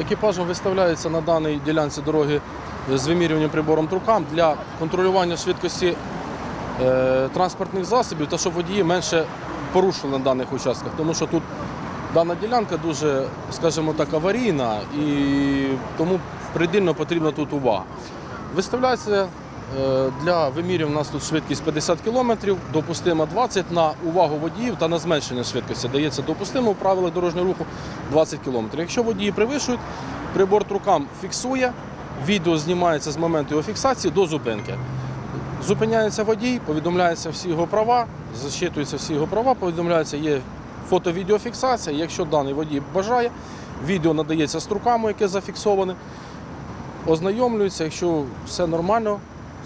екіпажем виставляється на даній ділянці дороги з вимірюванням прибором трукам для контролювання швидкості е, транспортних засобів та щоб водії менше порушили на даних участках. Тому що тут дана ділянка дуже, скажімо так, аварійна і тому придільно потрібна тут увага. Виставляється для вимірів у нас тут швидкість 50 км, допустима 20 на увагу водіїв та на зменшення швидкості. Дається допустимо в правилах дорожнього руху 20 км. Якщо водії перевищують, прибор рукам фіксує, відео знімається з моменту його фіксації до зупинки. Зупиняється водій, повідомляються всі його права, зачитуються всі його права, повідомляється, є фото-відеофіксація. Якщо даний водій бажає, відео надається струками, яке зафіксоване ознайомлюються, якщо все нормально,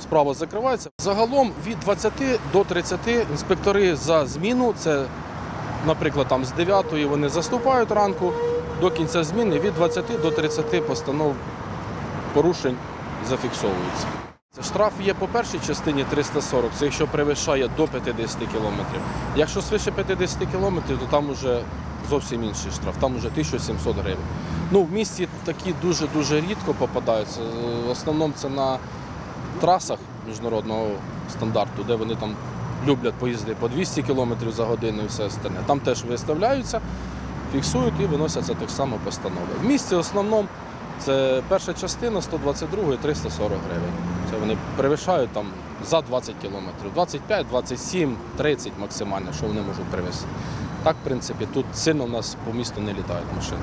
справа закривається. Загалом від 20 до 30 інспектори за зміну, це, наприклад, там з 9 вони заступають ранку до кінця зміни, від 20 до 30 постанов порушень зафіксовуються. Це штраф є по першій частині 340, це якщо перевищає до 50 кілометрів. Якщо свише 50 кілометрів, то там вже зовсім інший штраф, там вже 1700 гривень. Ну, в місті такі дуже-дуже рідко попадаються. Е, В основному це на трасах міжнародного стандарту, де вони там люблять поїздити по 200 км за годину і все остальне. Там теж виставляються, фіксують і виносяться так само постанови. В місті в основному це перша частина 122 і 340 гривень. Це вони перевищають там за 20 кілометрів. 25, 27, 30 максимально, що вони можуть привезти. Так, в принципі, тут сильно в нас по місту не літають машини.